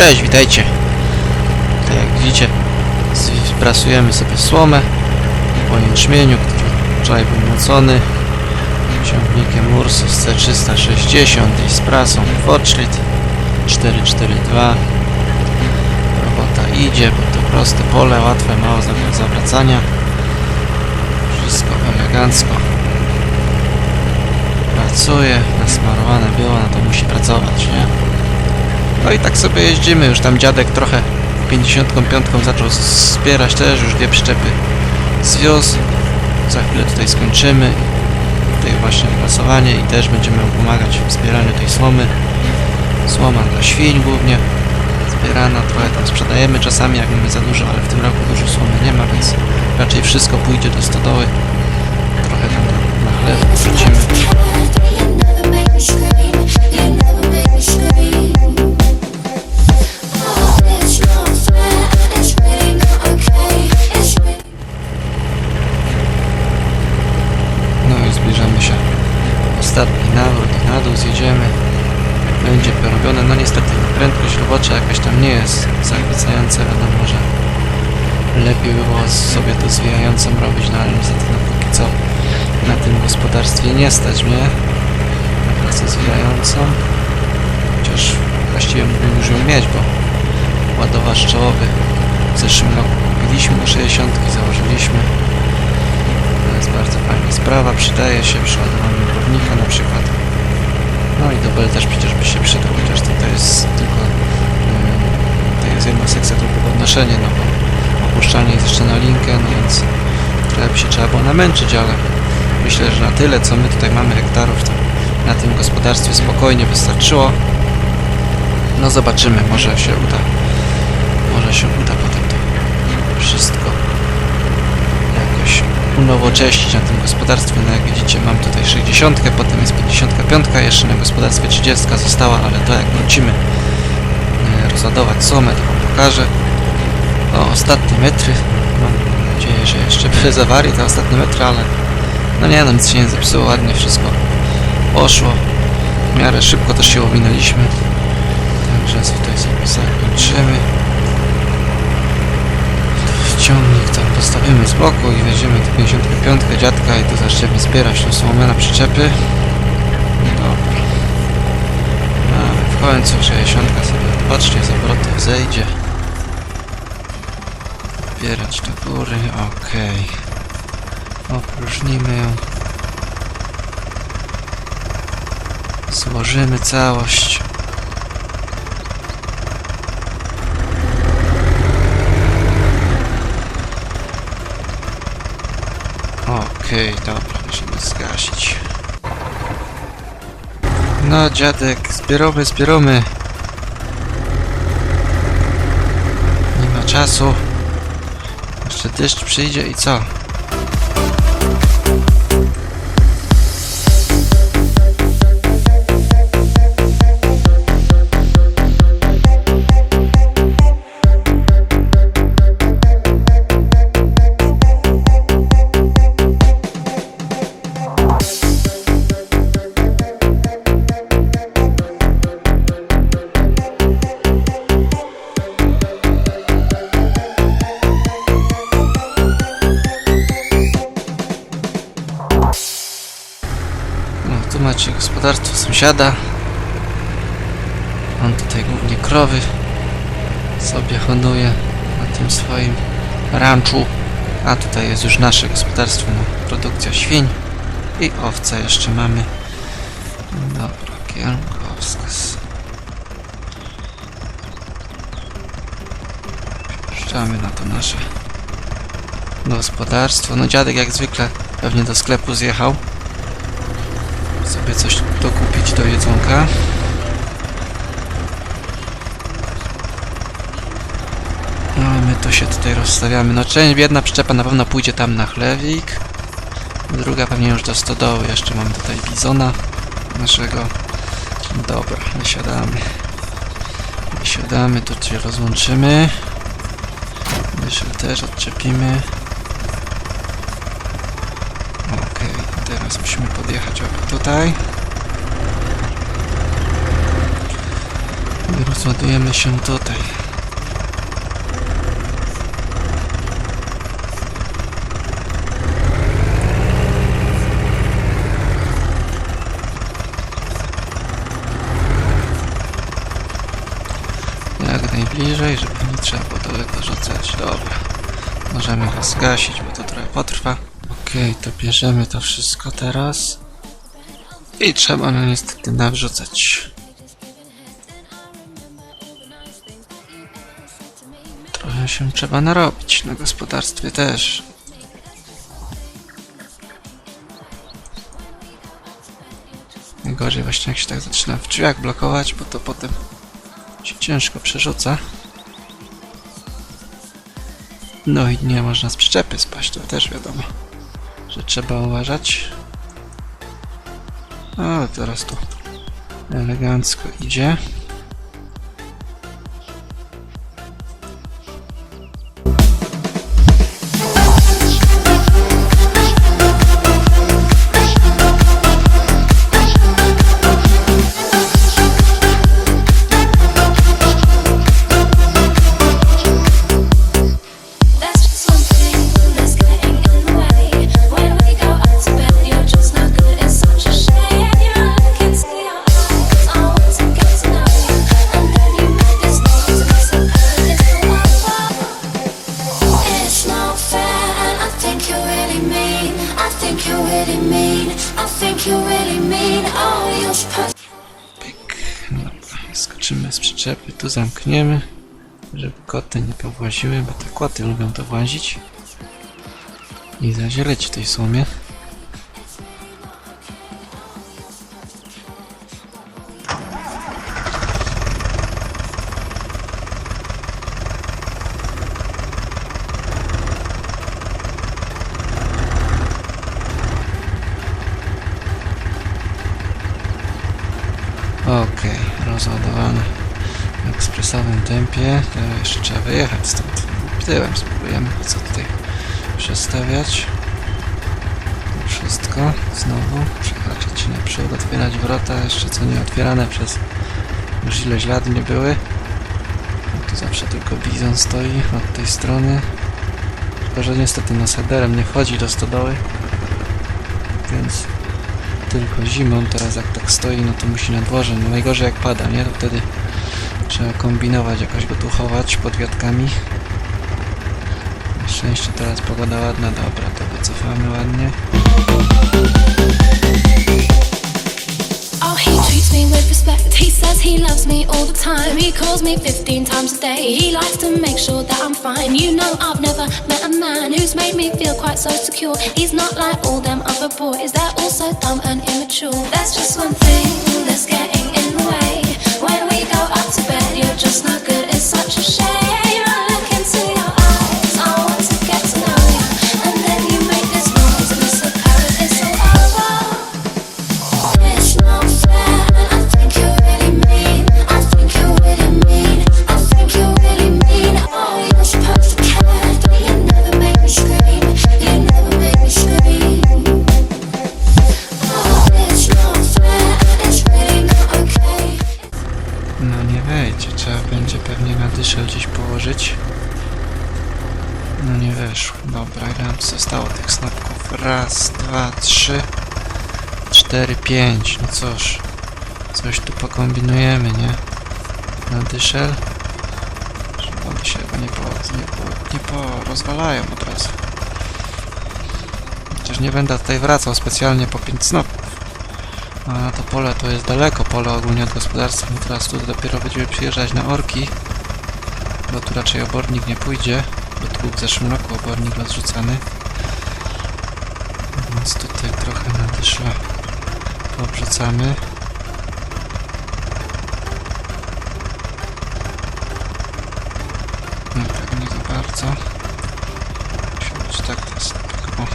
Cześć, witajcie. Tak jak widzicie, prasujemy sobie słomę po jęczmieniu, który wczoraj był mocony ciągnikiem Ursus C360 i z prasą Fortschritt 442. Robota idzie, bo to proste pole, łatwe, mało zawra- zawracania. Wszystko elegancko. Pracuje, nasmarowane było, no to musi pracować, nie? No i tak sobie jeździmy, już tam dziadek trochę 55 zaczął zbierać też, już dwie przyczepy zwiózł. Za chwilę tutaj skończymy. Tutaj właśnie prasowanie i też będziemy pomagać w zbieraniu tej słomy. Słoma dla świń głównie zbierana, trochę tam sprzedajemy czasami jak mamy za dużo, ale w tym roku dużo słomy nie ma, więc raczej wszystko pójdzie do stodoły. Trochę tam na, na chleb wrzucimy. Zbliżamy się. Ostatni nawrót i na dół zjedziemy. Będzie porobione. No niestety prędkość robocza jakaś tam nie jest zachwycająca. Wiadomo, że lepiej by było sobie to zwijającą robić, no ale niestety no póki co na tym gospodarstwie nie stać mnie na pracę zwijającą. Chociaż właściwie mógłbym już ją mieć, bo ładowacz czołowy w zeszłym roku kupiliśmy do 60, założyliśmy. To jest bardzo fajna sprawa, przydaje się przy ładowaniu równika na przykład. No i dobel też przecież by się przydał, chociaż to, to jest tylko mm, to jest jedna sekcja tylko podnoszenie, no bo opuszczanie jest jeszcze na linkę, no więc trochę by się trzeba było namęczyć, ale myślę, że na tyle co my tutaj mamy hektarów, to na tym gospodarstwie spokojnie wystarczyło. No zobaczymy, może się uda. Może się uda potem to wszystko jakoś unowocześnić na gospodarstwie. No jak widzicie mam tutaj 60, potem jest 55, jeszcze na gospodarstwie 30 została, ale to jak wrócimy e, rozładować somę, to wam pokażę. O, ostatnie metry. Mam nadzieję, że jeszcze bez awarii te ostatnie metry, ale no nie no, nic się nie zepsuło, ładnie wszystko poszło. W miarę szybko też się owinęliśmy. Także tutaj sobie zakończymy. Ciągnik tam postawimy z boku i weźmiemy tu 55 dziadka i tu zaczniemy zbierać tą słomę na przyczepy. Dobra. Mamy w końcu 60 sobie odpocznie z obrotów zejdzie. Zbierać do góry, okej. Opróżnimy ją. Złożymy całość. Okej, dobra, musimy zgasić. No, dziadek, zbieramy, zbieramy. Nie ma czasu. Jeszcze deszcz przyjdzie i co? Macie gospodarstwo sąsiada. On tutaj głównie krowy sobie hoduje na tym swoim ranczu. A tutaj jest już nasze gospodarstwo, no, produkcja świń i owce jeszcze mamy. Dobra, kierunkowskaz. Puszczamy na to nasze gospodarstwo. No dziadek jak zwykle pewnie do sklepu zjechał sobie coś dokupić do jedzonka. No my to się tutaj rozstawiamy. No część, jedna przyczepa na pewno pójdzie tam na chlewik. Druga pewnie już do stodoły. Jeszcze mamy tutaj bizona naszego. Dobra, wysiadamy. Wysiadamy, tu się rozłączymy. Dyszel też odczepimy. Okej, teraz musimy podjechać tutaj. I rozładujemy się tutaj. Jak najbliżej, żeby nie trzeba było daleko rzucać. Dobra. Możemy go zgasić, bo to trochę potrwa. Okej, to bierzemy to wszystko teraz. I trzeba no niestety nawrzucać. Trochę się trzeba narobić na gospodarstwie też. Najgorzej właśnie jak się tak zaczyna w drzwiach blokować, bo to potem się ciężko przerzuca. No i nie można z przyczepy spaść, to też wiadomo, trzeba uważać. O, teraz tu elegancko idzie. Przyczepy, tu zamkniemy, żeby koty nie powłaziły, bo te koty lubią to włazić. I zazieleć w tej sumie. Wyjechać stąd. Tyłem spróbujemy, co tutaj przestawiać. Wszystko znowu przekraczać naprzód, otwierać wrota, jeszcze co nie otwierane przez już ileś lat nie były. No tu zawsze tylko bizon stoi od tej strony. Tylko, że niestety sederem nie wchodzi do stodoły. Więc tylko zimą, teraz jak tak stoi, no to musi na dworze, no najgorzej jak pada, nie? To wtedy trzeba kombinować, jakoś go tu chować pod wiatkami. Na szczęście teraz pogoda ładna, dobra, to wycofamy ładnie. Oh, me with respect. He says he loves me all the time. He calls me 15 times a day. He likes to make sure that I'm fine. You know, I've never met a man who's made me feel quite so secure. He's not like all them other boys, they're all so dumb and immature. There's just one thing Raz, dwa, trzy, cztery, pięć. No cóż, coś tu pokombinujemy, nie? Na dyszel. Żeby one się nie po, nie po, nie po rozwalają od razu. Chociaż nie będę tutaj wracał specjalnie po pięć snopów. A to pole to jest daleko, pole ogólnie od gospodarstwa. No teraz tu dopiero będziemy przyjeżdżać na orki. Bo tu raczej obornik nie pójdzie. Bo tu był w zeszłym roku obornik rozrzucany. Tutaj trochę na dyszla poobrzucamy. No tak nie za bardzo. Musi być tak, to jest tak, o.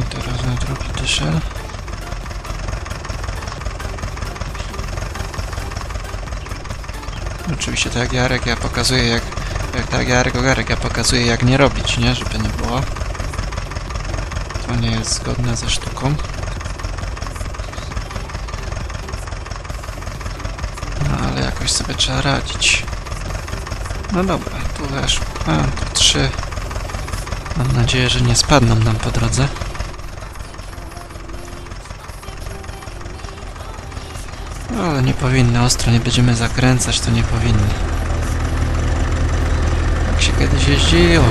I teraz na drugi dyszel. Oczywiście tak jak Jarek ja pokazuję jak, tak jak Jarek Ogarek ja pokazuję jak nie robić, nie? Żeby nie było. To nie jest zgodne ze sztuką. No ale jakoś sobie trzeba radzić. No dobra, tu weszło. A, tu trzy. Mam nadzieję, że nie spadną nam po drodze. No, ale nie powinny, ostro nie będziemy zakręcać, to nie powinny. Jak się kiedyś jeździło.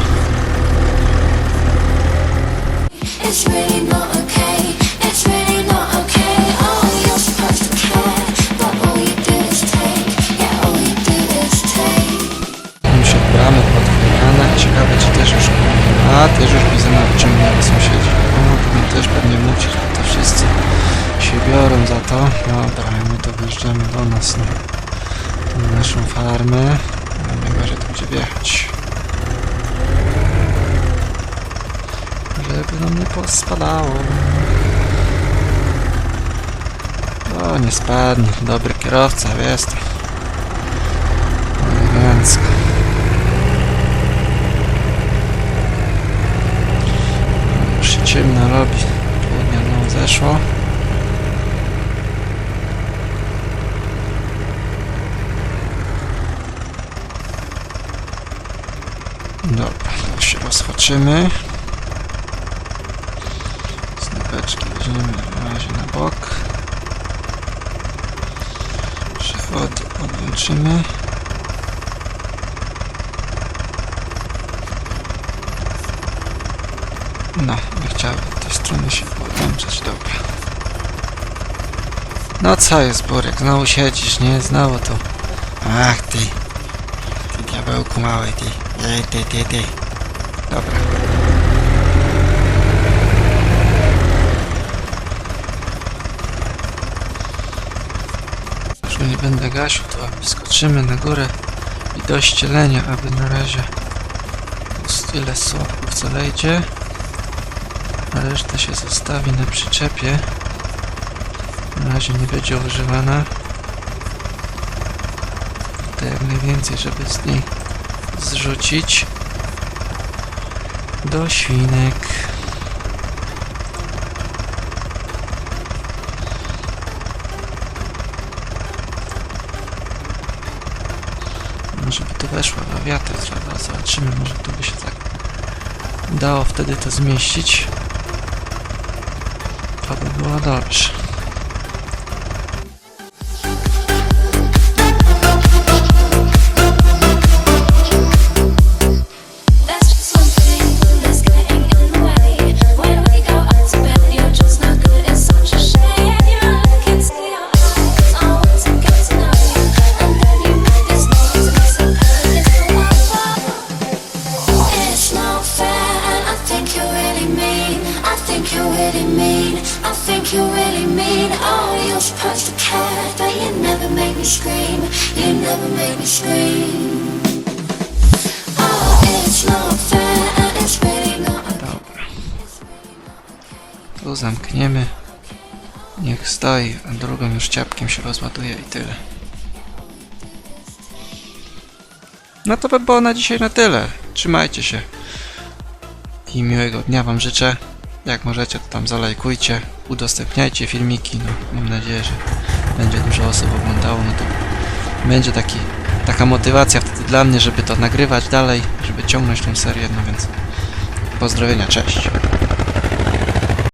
Bramy podchwyjane. Ciekawe, czy też już... A, też już widzę na wyciągnięli sąsiedzi. O, to mnie też pewnie muci, że to wszyscy się biorą za to. Dobra, my to wyjeżdżamy do nas na, na naszą farmę. Najgorzej to będzie wjechać. Żeby nam nie pospadało. O, nie spadnie. Dobry kierowca, jest. Elegancko. Już się ciemno robi. Południe nam zeszło. Dobra, to się rozchoczymy. Weźmiemy na razie na bok. Przewody odłączymy. No, nie chciałem tej strony się podłączać, dobra. No co jest, Burek? Znowu siedzisz, nie? Znowu to. Ach ty. Ty diabełku mały, ty. Ej, ty, ty, ty. Dobra. Już nie będę gasił, to skoczymy na górę i do ścielenia, aby na razie tyle słodków co lejdzie. A reszta się zostawi na przyczepie. Na razie nie będzie używana. To jak najwięcej, żeby z niej zrzucić do świnek. Może by to weszło na wiatr, trzeba zobaczymy, może tu by się tak dało wtedy to zmieścić. To by było dobrze. Dobra. Tu zamkniemy. Niech stoi, a drugą już ciapkiem się rozładuje i tyle. No to by było na dzisiaj na tyle. Trzymajcie się. I miłego dnia Wam życzę. Jak możecie, to tam zalajkujcie, udostępniajcie filmiki. No, mam nadzieję, że będzie dużo osób oglądało. No to będzie taki, taka motywacja wtedy dla mnie, żeby to nagrywać dalej, żeby ciągnąć tą serię. No więc pozdrowienia, cześć.